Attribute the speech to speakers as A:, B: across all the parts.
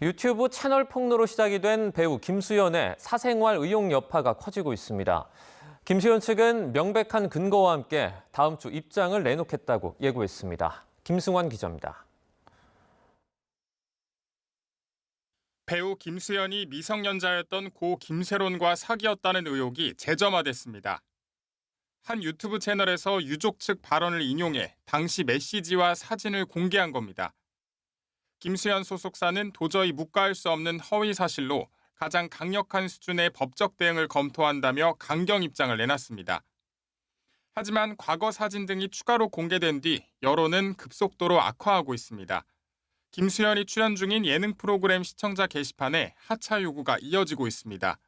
A: 유튜브 채널 폭로로 시작이 된 배우 김수현의 사생활 의혹 여파가 커지고 있습니다. 김수현 측은 명백한 근거와 함께 다음 주 입장을 내놓겠다고 예고했습니다. 김승환 기자입니다.
B: 배우 김수현이 미성년자였던 고 김세론과 사귀었다는 의혹이 재점화됐습니다. 한 유튜브 채널에서 유족 측 발언을 인용해 당시 메시지와 사진을 공개한 겁니다. 김수현 소속사는 도저히 묵과할 수 없는 허위 사실로 가장 강력한 수준의 법적 대응을 검토한다며 강경 입장을 내놨습니다. 하지만 과거 사진 등이 추가로 공개된 뒤 여론은 급속도로 악화하고 있습니다. 김수현이 출연 중인 예능 프로그램 시청자 게시판에 하차 요구가 이어지고 있습니다.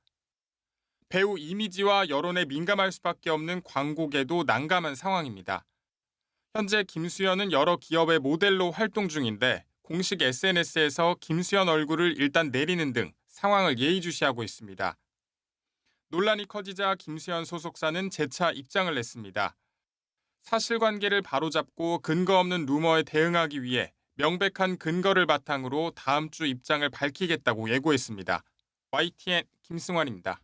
B: 배우 이미지와 여론에 민감할 수밖에 없는 광고계도 난감한 상황입니다. 현재 김수현은 여러 기업의 모델로 활동 중인데 공식 SNS에서 김수현 얼굴을 일단 내리는 등 상황을 예의주시하고 있습니다. 논란이 커지자 김수현 소속사는 재차 입장을 냈습니다. 사실관계를 바로잡고 근거 없는 루머에 대응하기 위해 명백한 근거를 바탕으로 다음 주 입장을 밝히겠다고 예고했습니다. YTN 김승환입니다.